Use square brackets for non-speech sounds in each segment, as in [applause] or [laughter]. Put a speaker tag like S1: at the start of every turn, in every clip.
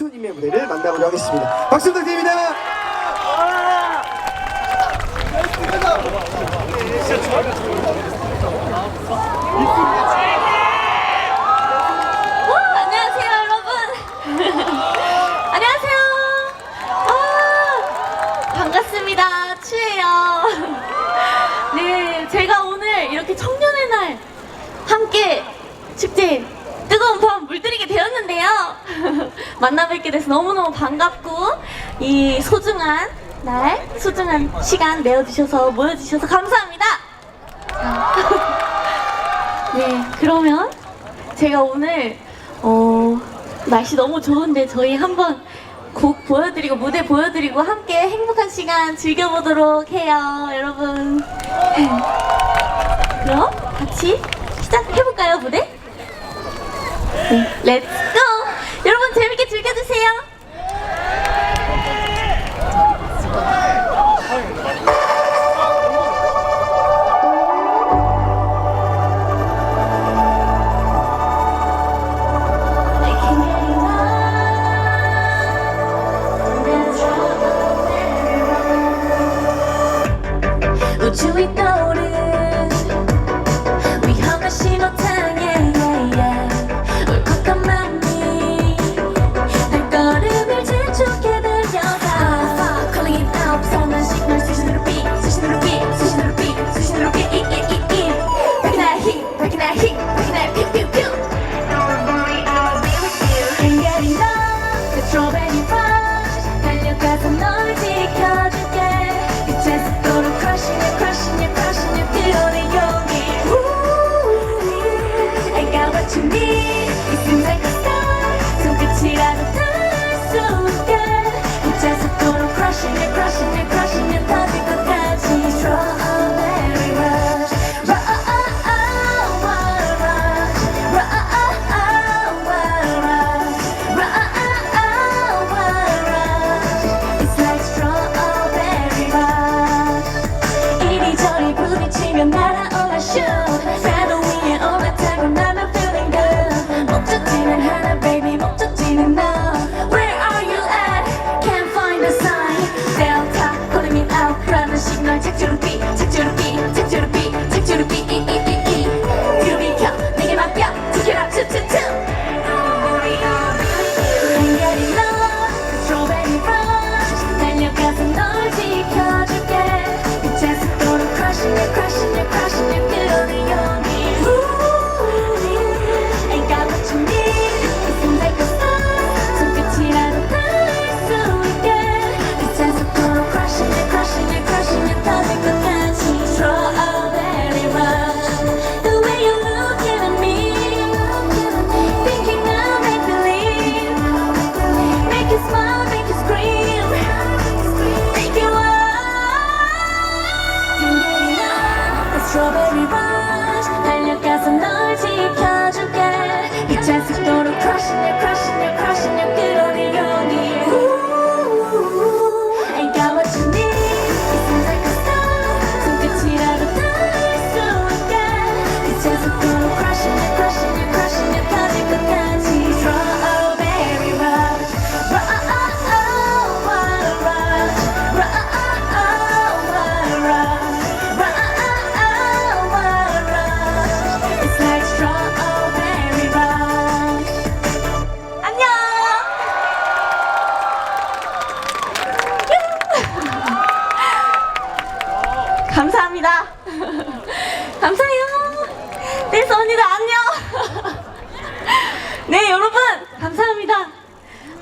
S1: 슈님의 무대를 만나보도록 하겠습니다. 박수 부탁드립니다.
S2: 오, 안녕하세요, 여러분. [laughs] 안녕하세요. 아, 반갑습니다. 추예요. [laughs] 네, 제가 오늘 이렇게 청년의 날 함께 축제 뜨거운 밤 물들이게 되었는데요. [laughs] 만나 뵙게 돼서 너무너무 반갑고 이 소중한 날, 소중한 시간 내어주셔서 모여주셔서 감사합니다. [laughs] 네, 그러면 제가 오늘 어, 날씨 너무 좋은데 저희 한번 곡 보여드리고 무대 보여드리고 함께 행복한 시간 즐겨보도록 해요, 여러분. [laughs] 그럼 같이 시작해볼까요, 무대? 네, 렛츠 고! 여러분 재밌게 즐겨주세요.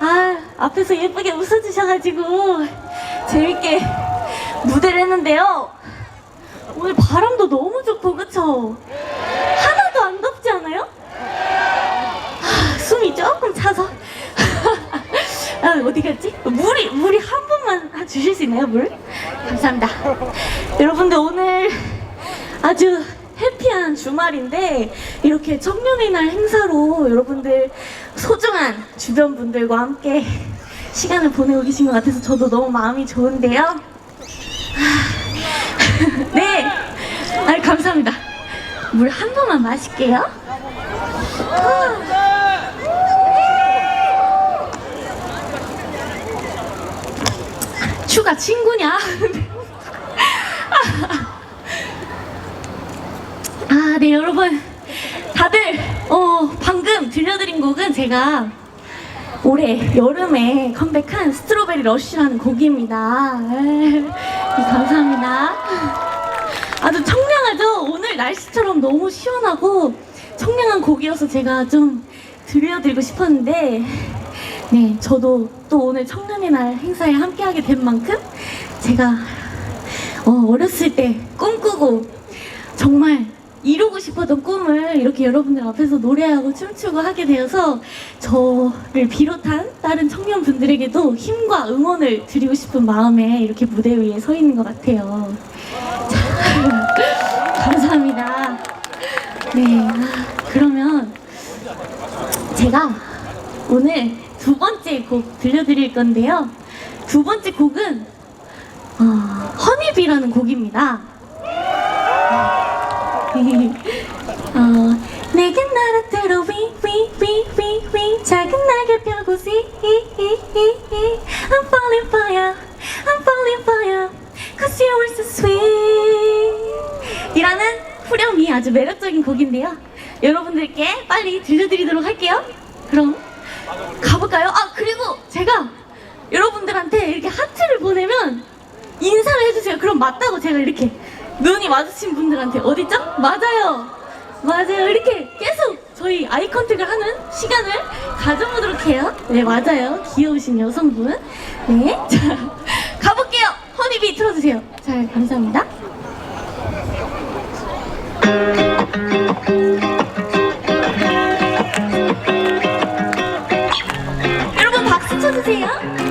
S2: 아, 앞에서 예쁘게 웃어주셔가지고 재밌게 무대를 했는데요. 오늘 바람도 너무 좋고 그쵸? 하나도 안 덥지 않아요? 아, 숨이 조금 차서 [laughs] 아, 어디 갔지? 물이 물이 한 번만 주실 수 있나요 물? 감사합니다. 여러분들 오늘 아주 해피한 주말인데 이렇게 청년의 날 행사로 여러분들 소중한 주변 분들과 함께 시간을 보내고 계신 것 같아서 저도 너무 마음이 좋은데요. 아, 네, 아, 감사합니다. 물 한 번만 마실게요. 추가 친구냐? 아, 네, 여러분. 다들 어, 방금 들려드린 곡은 제가 올해 여름에 컴백한 스트로베리 러쉬라는 곡입니다. 에이, 감사합니다. 아주 청량하죠? 오늘 날씨처럼 너무 시원하고 청량한 곡이어서 제가 좀 들려드리고 싶었는데, 네, 저도 또 오늘 청년의 날 행사에 함께하게 된 만큼 제가 어, 어렸을 때 꿈꾸고 정말 이루고 싶었던 꿈을 이렇게 여러분들 앞에서 노래하고 춤추고 하게 되어서 저를 비롯한 다른 청년분들에게도 힘과 응원을 드리고 싶은 마음에 이렇게 무대 위에 서 있는 것 같아요. 자, [laughs] 감사합니다. 네, 아, 그러면 제가 오늘 두 번째 곡 들려드릴 건데요. 두 번째 곡은 어, 허니비라는 곡입니다. [laughs] 어, 내게 날아들어 위위위위위. 작은 날개 펴고 시 I'm falling for you I'm falling for you Cause you are so sweet. 이라는 후렴이 아주 매력적인 곡인데요. 여러분들께 빨리 들려드리도록 할게요. 그럼 가볼까요? 아 그리고 제가 여러분들한테 이렇게 하트를 보내면 인사를 해주세요. 그럼 맞다고 제가 이렇게 눈이 마주친 분들한테 어디죠? 맞아요. 맞아요. 이렇게 계속 저희 아이 컨택을 하는 시간을 가져보도록 해요. 네, 맞아요. 귀여우신 여성분. 네. [laughs] 자, 가볼게요. 허니비 틀어주세요. 잘, 감사합니다. 여러분 박수 쳐주세요.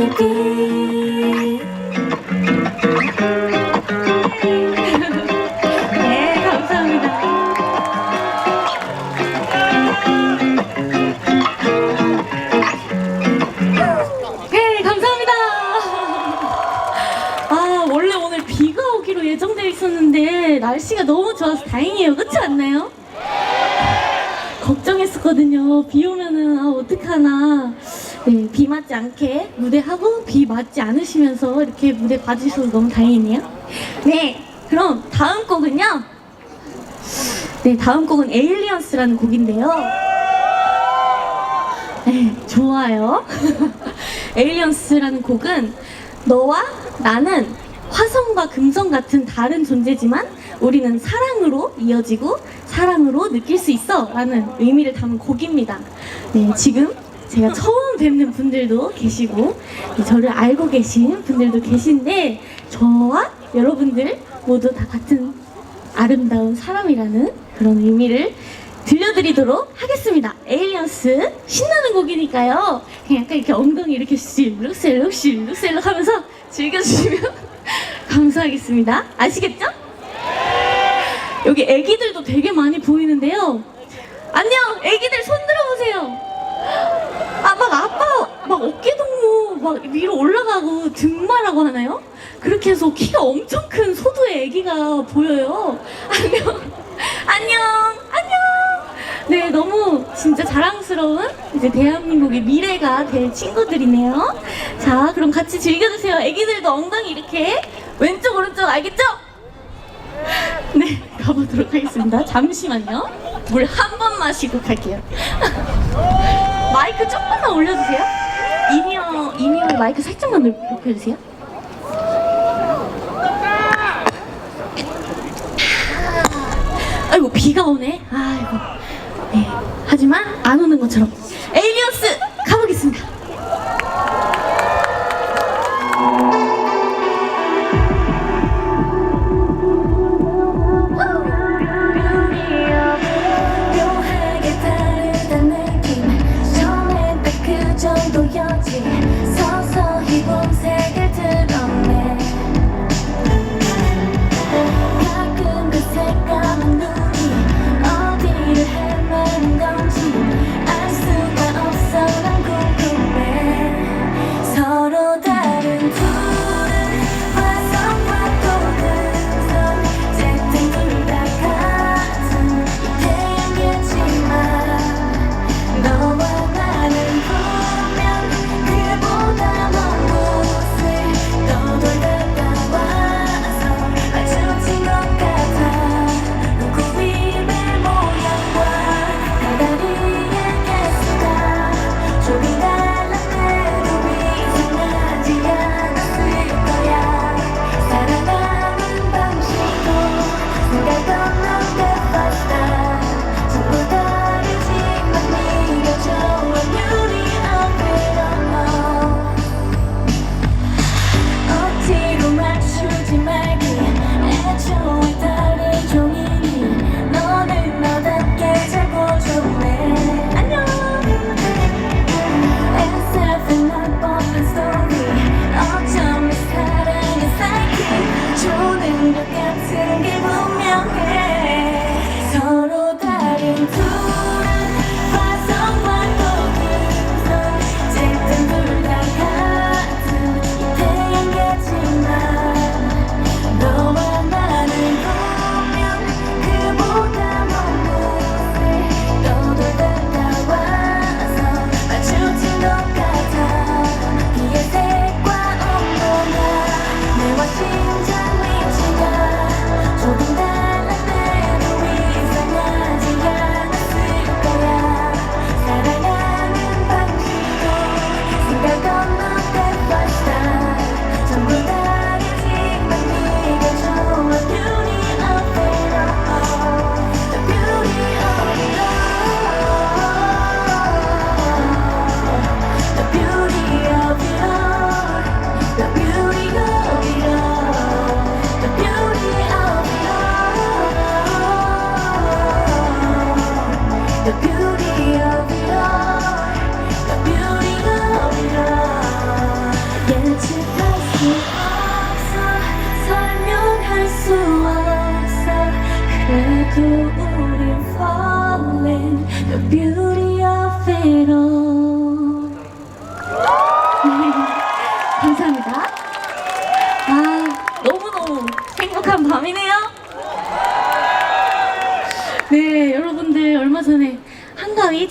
S3: Honeybee
S2: 네, 감사합니다. 네, 감사합니다. 아, 원래 오늘 비가 오기로 예정되어 있었는데 날씨가 너무 좋아서 다행이에요. 그렇지 않나요? 걱정했었거든요. 비 오면은 아 어떡하나. 네, 비 맞지 않게 무대하고 비 맞지 않으시면서 이렇게 무대 봐주셔서 너무 다행이네요. 네, 그럼 다음 곡은요. 네, 다음 곡은 에일리언스라는 곡인데요. 네, 좋아요. [laughs] 에일리언스라는 곡은 너와 나는 화성과 금성 같은 다른 존재지만 우리는 사랑으로 이어지고 사랑으로 느낄 수 있어 라는 의미를 담은 곡입니다. 네, 지금 제가 처음 뵙는 분들도 계시고 저를 알고 계신 분들도 계신데 저와 여러분들 모두 다 같은 아름다운 사람이라는 그런 의미를 들려드리도록 하겠습니다. 에일리언스 신나는 곡이니까요. 그냥 약간 이렇게 엉덩이 이렇게 실룩실룩 실룩실룩 하면서 즐겨주시면 [laughs] 감사하겠습니다. 아시겠죠? 여기 애기들도 되게 많이 보이는데요. 안녕, 애기들 손 들어보세요. 아, 막 아빠, 막 어깨 동무 막 위로 올라가고 등마라고 하나요? 그렇게 해서 키가 엄청 큰 소두의 애기가 보여요. 안녕, 안녕, 안녕. 네, 너무 진짜 자랑스러운 이제 대한민국의 미래가 될 친구들이네요. 자, 그럼 같이 즐겨주세요. 애기들도 엉덩이 이렇게 왼쪽, 오른쪽 알겠죠? 네, 가보도록 하겠습니다. 잠시만요. 물 한 번 마시고 갈게요. [laughs] 마이크 조금만 올려주세요. 이니어, 이니어에 마이크 살짝만 높- 높여주세요. 아이고, 비가 오네. 아이고. 네. 하지만 안 오는 것처럼. 에일리언스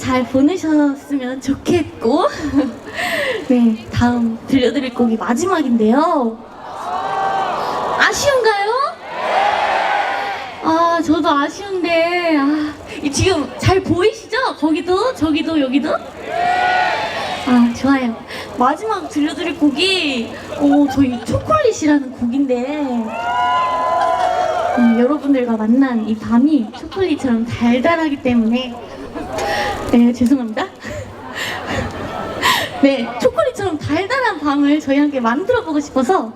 S3: 잘
S2: 보내셨으면 좋겠고, [laughs] 네, 다음 들려드릴 곡이 마지막인데요. 아쉬운가요? 아, 저도 아쉬운데, 아, 이 지금 잘 보이시죠? 거기도, 저기도, 여기도? 아 좋아요. 마지막 들려드릴 곡이 어, 저희 초콜릿이라는 곡인데 어, 여러분들과 만난 이 밤이 초콜릿처럼 달달하기 때문에 네 죄송합니다. 네, 초콜릿처럼 달달한 밤을 저희 함께 만들어 보고 싶어서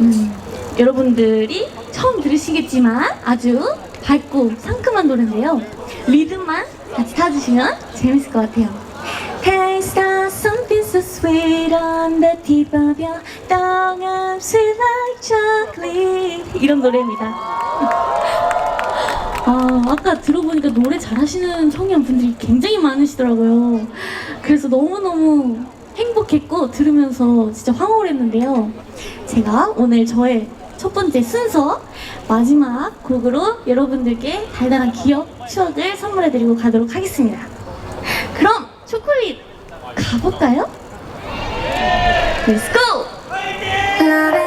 S2: 음, 여러분들이 처음 들으시겠지만 아주 밝고 상큼한 노래인데요. 리듬만 같이 타주시면 재밌을 것 같아요. Taste of something so sweet on the tip of your tongue sweet like chocolate 이런 노래입니다. 아, 아까 들어보니까 노래 잘하시는 청년 분들이 굉장히 많으시더라고요. 그래서 너무너무 행복했고 들으면서 진짜 황홀했는데요. 제가 오늘 저의 첫 번째 순서 마지막 곡으로 여러분들께 달달한 기억, 추억을 선물해드리고 가도록 하겠습니다. 그럼 초콜릿 가볼까요? Let's go!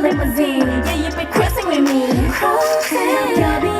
S3: Limousine. Yeah, you be cruising with me. Cruising. 겹이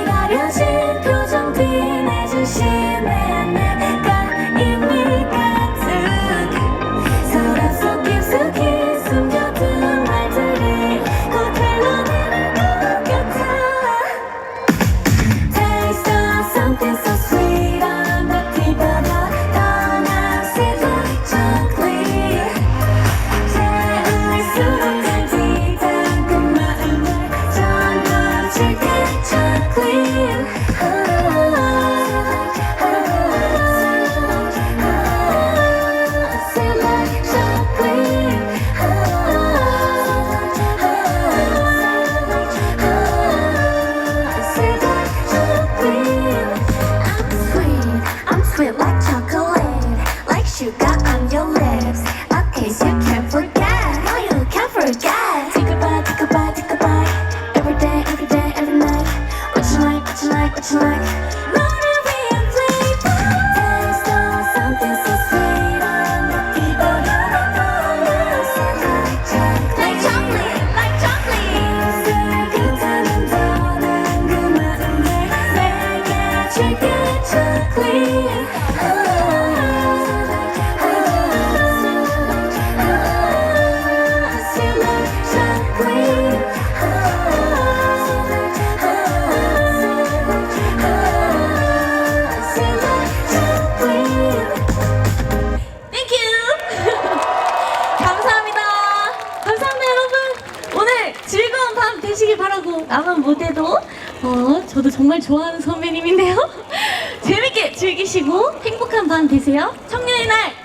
S2: 저도 정말 좋아하는 선배님인데요. [laughs] 재밌게 즐기시고 행복한 밤 되세요. 청년의 날